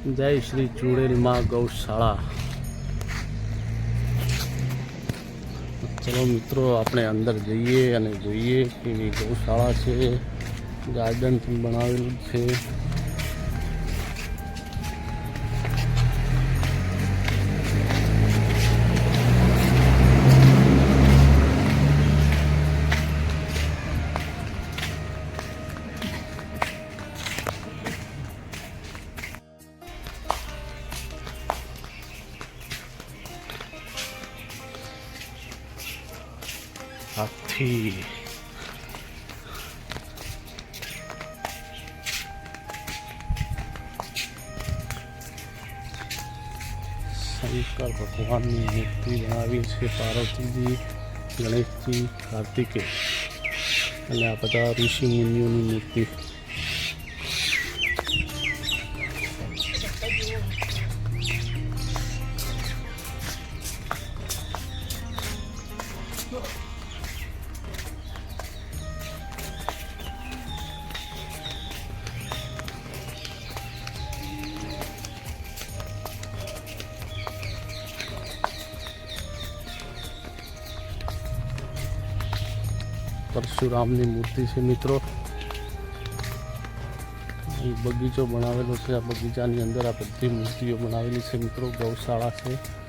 જય શ્રી ચુડેલમાં ગૌશાળા. ચલો મિત્રો, આપણે અંદર જઈએ અને જોઈએ કે ગૌશાળા છે ગાર્ડન પણ બનાવેલું છે. હાથી શંકર ભગવાનની મૂર્તિ બનાવી છે પાર્વતીજી, ગણેશજી કાર્તિકે અને આ બધા ઋષિ મુનિઓની મૂર્તિ. પરશુરામની મૂર્તિ છે, મિત્રો. બગીચો બનાવેલો છે. આ બગીચાની અંદર આ બધી મૂર્તિઓ બનાવેલી છે, મિત્રો. ગૌશાળા છે.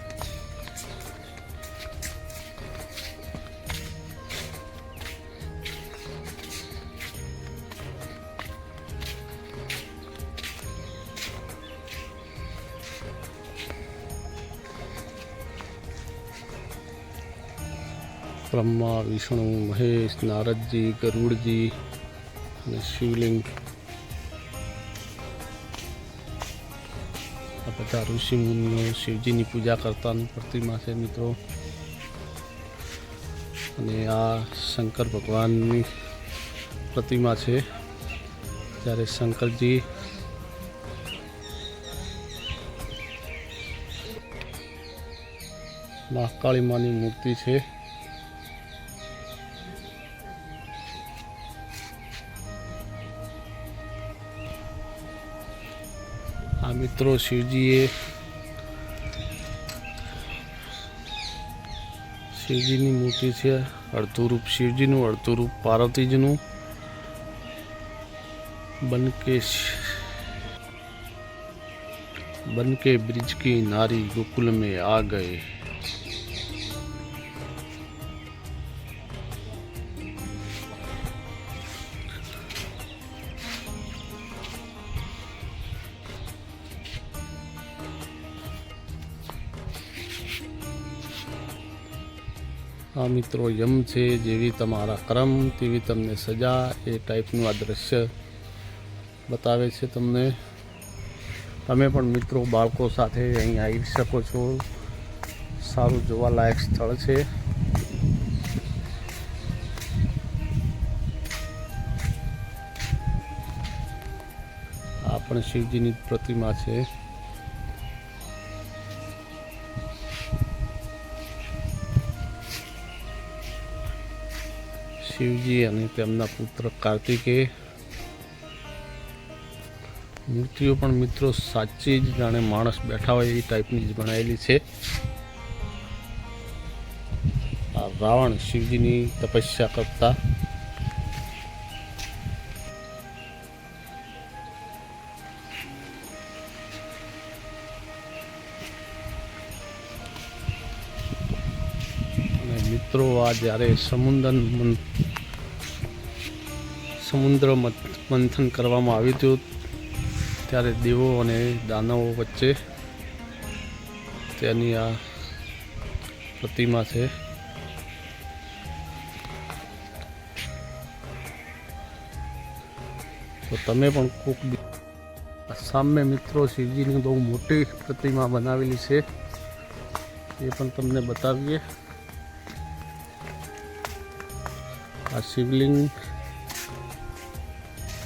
બ્રહ્મા, વિષ્ણુ, મહેશ, નારદજી, ગરુડજી અને શિવલિંગ. આ બધા ઋષિ મુનિઓ શિવજીની પૂજા કરતા પ્રતિમા છે મિત્રો. અને આ શંકર ભગવાનની પ્રતિમા છે. જ્યારે શંકરજી મહાકાળી માની મૂર્તિ છે. આ મિત્રો શિવજીએ શિવજીની મૂર્તિ છે અડધું શિવજીનું અડધુરૂપ પાર્વતીજીનું બનકેશ, બનકે બ્રિજ કી નારી ગોકુલ મેં આ ગયે. આ મિત્રો, યમ છે જેવી તમારા કર્મ, તેવી તમને સજા, એ ટાઈપનું આ દ્રશ્ય બતાવે છે તમને. તમે પણ મિત્રો બાળકો સાથે અહીં આવી શકો છો. સારું જોવાલાયક સ્થળ છે. આ પણ શિવજીની પ્રતિમા છે. શિવજી અને તેમના પુત્ર કાર્તિકેય મૂર્તિઓ પણ મિત્રો સાચી જ જાણે માણસ બેઠા હોય એ ટાઈપની જ બનાવેલી છે. રાવણ શિવજીની તપસ્યા કરતા મિત્રો આ જ્યારે સમુદ્ર સમુદ્ર મથ- મંથન કરવામાં આવ્યું હતું, ત્યારે દેવો અને દાનવો વચ્ચે તેની આ પ્રતિમા છે. તો તમે પણ કોક સામે મિત્રો, શિવજીની બહુ મોટી પ્રતિમા બનાવેલી છે. એ પણ તમને બતાવીએ. આ શિવલિંગ,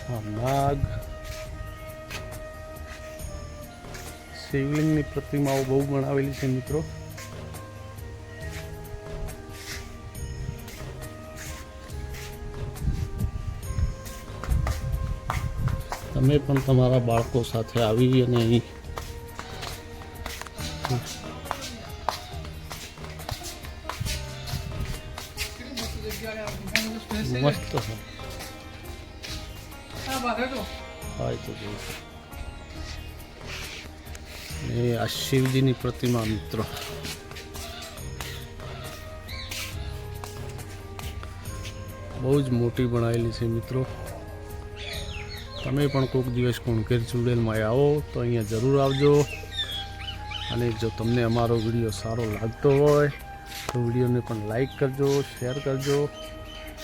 આ નાગ. શિવલિંગની પ્રતિમાઓ બહુ બનાવેલી છે મિત્રો. તમે પણ તમારા બાળકો સાથે આવી અને અહીં મસ્ત છે હા એ તો એ આ શિવજીની પ્રતિમા મિત્રો બહુ જ મોટી બનાવેલી છે મિત્રો. તમે પણ કોઈક દિવસ કોણકેર ચુડેલમાં આવો તો અહીંયા જરૂર આવજો. અને જો તમને અમારો વીડિયો સારો લાગતો હોય તો વિડીયોને પણ લાઈક કરજો શેર કરજો.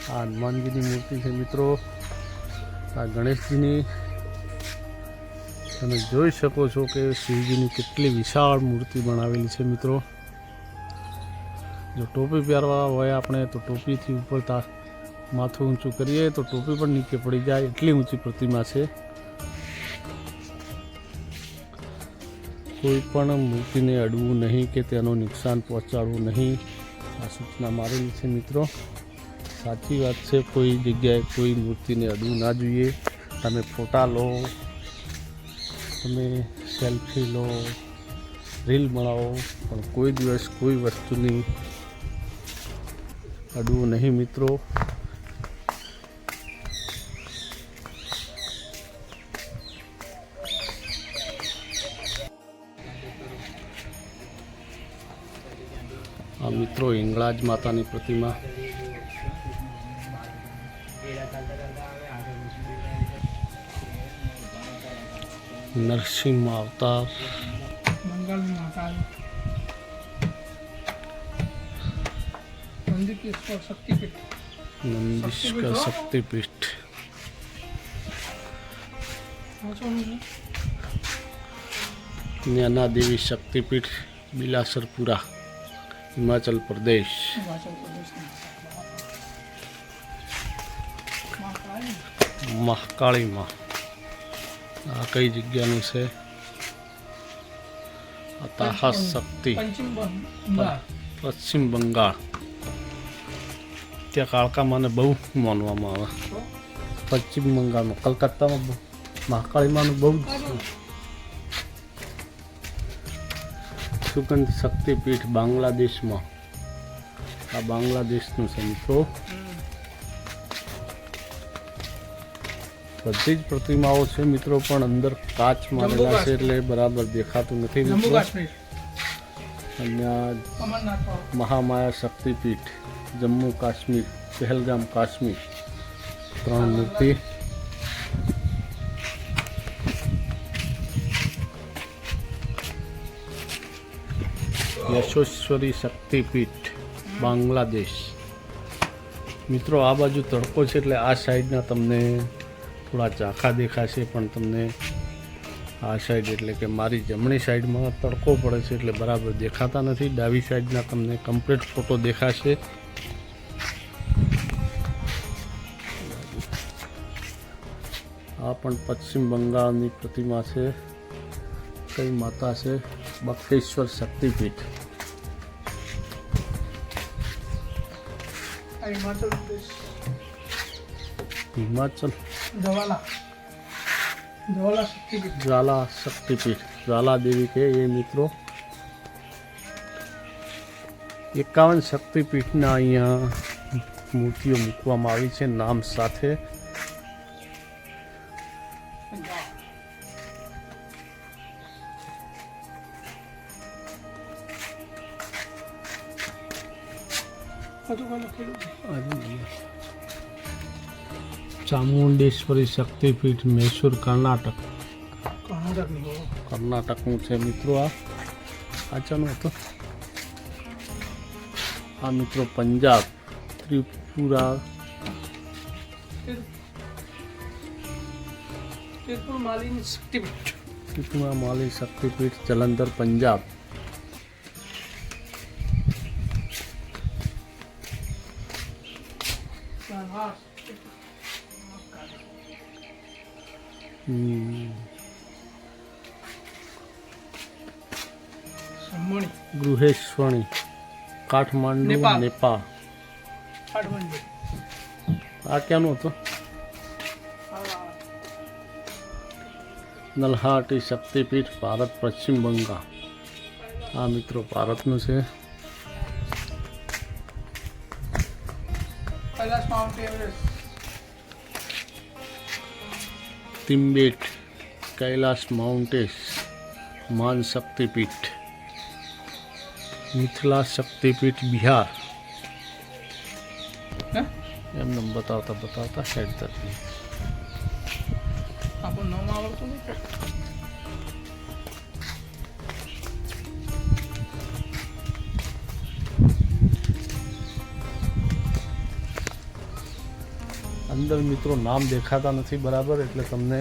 આ હનુમાનજીની મૂર્તિ છે મિત્રો. આ ગણેશજીની તમે જોઈ શકો છો કે શિવજીની કેટલી વિશાળ મૂર્તિ બનાવેલી છે મિત્રો. જો ટોપી પહેરવા હોય આપણે તો ટોપીથી ઉપર માથું ઊંચું કરીએ તો ટોપી પણ નીચે પડી જાય એટલી ઊંચી પ્રતિમા છે. કોઈ પણ મૂર્તિને અડવું નહીં કે તેનું નુકસાન પહોંચાડવું નહીં. આ સૂચના મારેલી છે મિત્રો. સાચી વાત છે, કોઈ જગ્યાએ કોઈ મૂર્તિને અડવું ના જોઈએ. તમે ફોટા લો, તમે સેલ્ફી લો, રીલ બનાવો, પણ કોઈ દિવસ કોઈ વસ્તુની અડવું નહીં મિત્રો. આ મિત્રો હિંગળાજ માતાની પ્રતિમા. નરસિંહ અવતાર. નંદીશ કા શક્તિપીઠ. જ્ઞાના દેવી શક્તિપીઠ. બિલાસરપુરા હિમાચલ પ્રદેશ. મહાકાળી. મા આ કઈ જગ્યાનું છે? તાહા શક્તિ. પશ્ચિમ બંગાળ. ત્યાં કાળકા માને બહુ માનવામાં આવે. પશ્ચિમ બંગાળમાં કલકત્તામાં મહાકાળીમાંનું બહુ સુગંધ શક્તિપીઠ બાંગ્લાદેશમાં. આ બાંગ્લાદેશનું સંતો બધી જ પ્રતિમાઓ છે મિત્રો પણ અંદર કાચ મારેલા છે એટલે બરાબર દેખાતું નથી મિત્રો. મહામાયા શક્તિપીઠ જમ્મુ કાશ્મીર પહેલગામ કાશ્મીર. ત્રણ મૂર્તિ. યશોશ્વરી શક્તિપીઠ બાંગ્લાદેશ. મિત્રો આ બાજુ તડકો છે એટલે આ સાઈડના તમને થોડા ઝાંખા દેખાશે, પણ તમને આ સાઈડ એટલે કે મારી જમણી સાઈડમાં તડકો પડે છે એટલે બરાબર દેખાતા નથી. ડાબી સાઈડના તમને કમ્પ્લીટ ફોટો દેખાશે. આ પણ પશ્ચિમ બંગાળની પ્રતિમા છે. કઈ માતા છે? બક્ષેશ્વર શક્તિપીઠ. હિમાચલ હિમાચલ जवाला जवाला शक्तिपीठ જ્વાલા શક્તિપીઠ જ્વાલા દેવી કે એ મિત્રો એકાવન શક્તિપીઠના અહીંયા મૂર્તિઓ મૂકવામાં આવી છે નામ સાથે पंजाब હજુ કોઈ લખેલું છે? ચામુંડેશ્વરી શક્તિપીઠ મૈસૂર કર્ણાટક. કર્ણાટકની છે મિત્રો આ. આચાનો હતું? આ મિત્રો પંજાબ ત્રિપુરા. તિર- તિરુપુર માલી શક્તિપીઠ જલંધર પંજાબ. પ્રહાર ગૃહેશ્વણી કાઠમાંડુ નેપાળ. આ ક્યાંનું હતું? નલહાટી શક્તિપીઠ ભારત પશ્ચિમ બંગાળ. આ મિત્રો ભારતનું છે. Kailash mount Everest. Tibet Kailash માઉન્ટેસ માન શક્તિપીઠ મિથિલા શક્તિપીઠ બિહાર. એમને બતાવતા બતાવતા હેડ તરફ આપણું નામ આવડતું નહીં અંદર મિત્રો નામ દેખાતા નથી બરાબર, એટલે તમને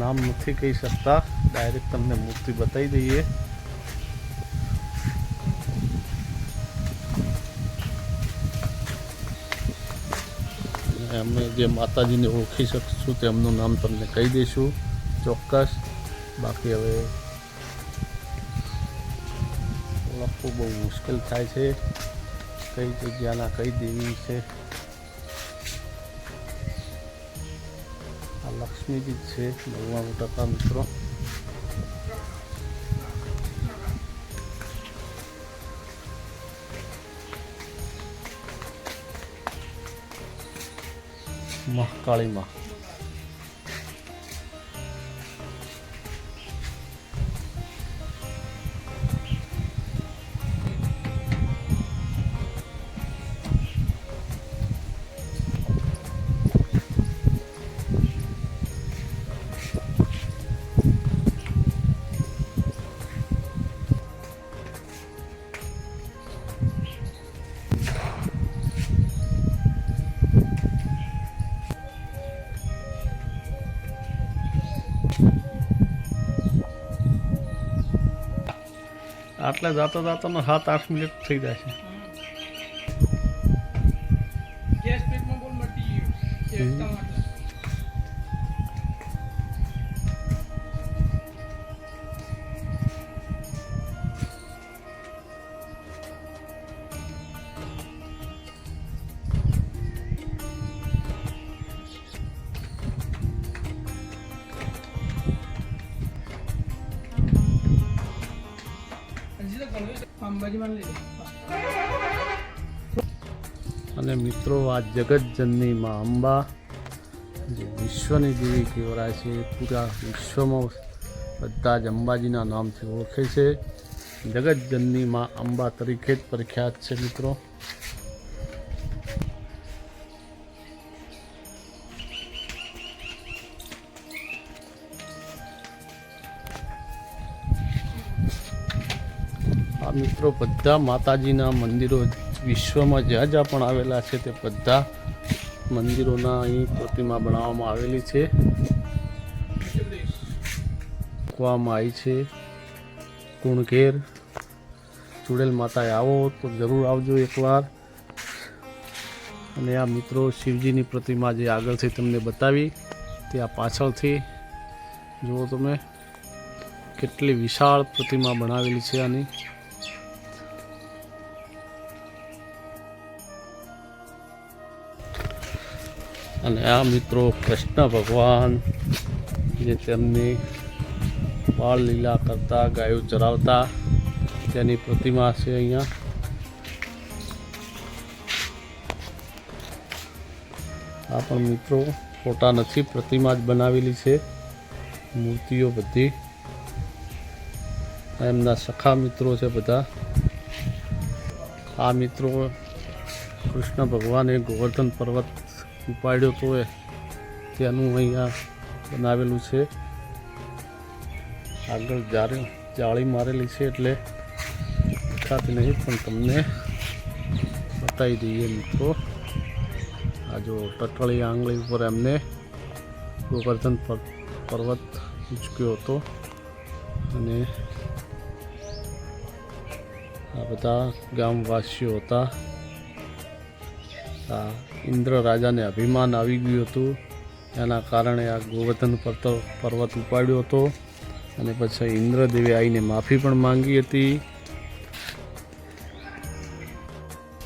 નામ નથી કહી શકતા. ડાયરેક્ટ તમને મૂર્તિ બતાવી દઈએ. અમે જે માતાજીને ઓળખી શકશું તેમનું નામ તમને કહી દઈશું, ચોક્કસ. બાકી હવે ઓળખવું બહુ મુશ્કેલ થાય છે. કઈ જગ્યાના કઈ દેવી છે? લક્ષ્મીજી જ છે નવ્વાણું ટકા મિત્રો મહાકાળી માં આટલે જાતા જાતાનો સાત આઠ મિનિટ થઈ જાય છે. ગેસ પેટમાં બોલ મટી ગયું. અને મિત્રો, આ જગતજનની માં અંબા, જે વિશ્વની દેવી કહેવાય છે, પૂરા વિશ્વમાં બધા જ અંબાજીના નામથી ઓળખે છે. જગતજનની માં અંબા તરીકે જ પ્રખ્યાત છે, મિત્રો. મિત્રો, બધા માતાજીના મંદિરો વિશ્વમાં જ્યાં જ્યાં પણ આવેલા છે તે બધા મંદિરોના અહીં પ્રતિમા બનાવવામાં આવેલી છે. મૂકવામાં આવી છે. કુણઘેર. ચુડેલ માતાએ આવો તો જરૂર આવજો એકવાર. અને આ મિત્રો શિવજીની પ્રતિમા જે આગળથી તમને બતાવી, તે આ પાછળથી જુઓ તમે, કેટલી વિશાળ પ્રતિમા બનાવેલી છે આની. અને આ મિત્રો કૃષ્ણ ભગવાન જે તેમની બાળ લીલા કરતા, ગાયો ચરાવતા તેની પ્રતિમા છે અહીંયા. આ પણ મિત્રો ફોટા નથી, પ્રતિમા જ બનાવેલી છે. મૂર્તિઓ બધી. એમના સખા મિત્રો છે બધા. આ મિત્રો કૃષ્ણ ભગવાને ગોવર્ધન પર્વત ઉપાડ્યો તો એ. તેનું અહીંયા બનાવેલું છે. આગળ જારે જાળી મારેલી છે એટલે દેખાતી નહીં, પણ તમને બતાવી દઈએ મિત્રો. આ જો ટટળી આંગળી ઉપર એમને ગોવર્ધન પર્વત ઉચક્યો હતો. અને આ બધા ગામવાસીઓ હતા. ઇન્દ્ર રાજાને અભિમાન આવી ગયું હતું. એના કારણે આ ગોવર્ધન પર્ત- પર્વત ઉપાડ્યો હતો. અને પછી ઇન્દ્રદેવે આવીને માફી પણ માંગી હતી.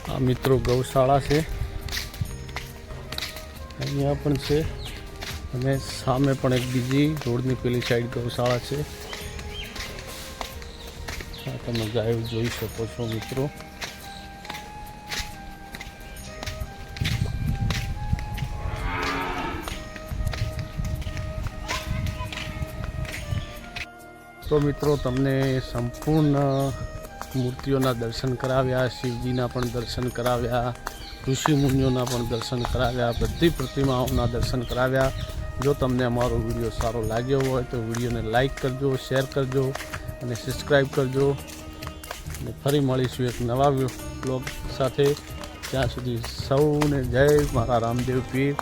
આ મિત્રો ગૌશાળા છે. અહીંયા પણ છે. અને સામે પણ એક બીજી રોડની પેલી સાઈડ ગૌશાળા છે. તમે ગાયો જોઈ શકો છો મિત્રો. તો મિત્રો, તમને સંપૂર્ણ મૂર્તિઓના દર્શન કરાવ્યા, શિવજીના પણ દર્શન કરાવ્યા, ઋષિ મુનિઓના પણ દર્શન કરાવ્યા, બધી પ્રતિમાઓના દર્શન કરાવ્યા. જો તમને અમારો વીડિયો સારો લાગ્યો હોય તો વિડીયોને લાઇક કરજો, શેર કરજો અને સબસ્ક્રાઈબ કરજો. અને ફરી મળીશું એક નવા બ્લોગ સાથે. ત્યાં સુધી સૌને જય મારા રામદેવ પીર.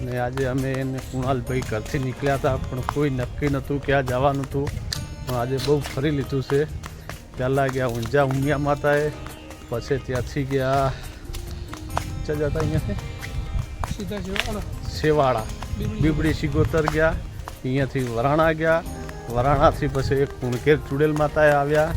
અને આજે અમે એને કુણાલભાઈ ઘરથી નીકળ્યા હતા, પણ કોઈ નક્કી નહોતું ક્યાં જવાનું હતું. આજે બહુ ફરી લીધું છે. પહેલાં ગયા ઊંઝા ઉમિયા માતાએ. પછી ત્યાંથી ગયા ક્યાં જતા અહીંયાથી સેવાળા બીબડી સિગોતર ગયા અહીંયાથી વરાણા ગયા. વરાણાથી પછી એક કુણકેર ચુડેલ માતાએ આવ્યા.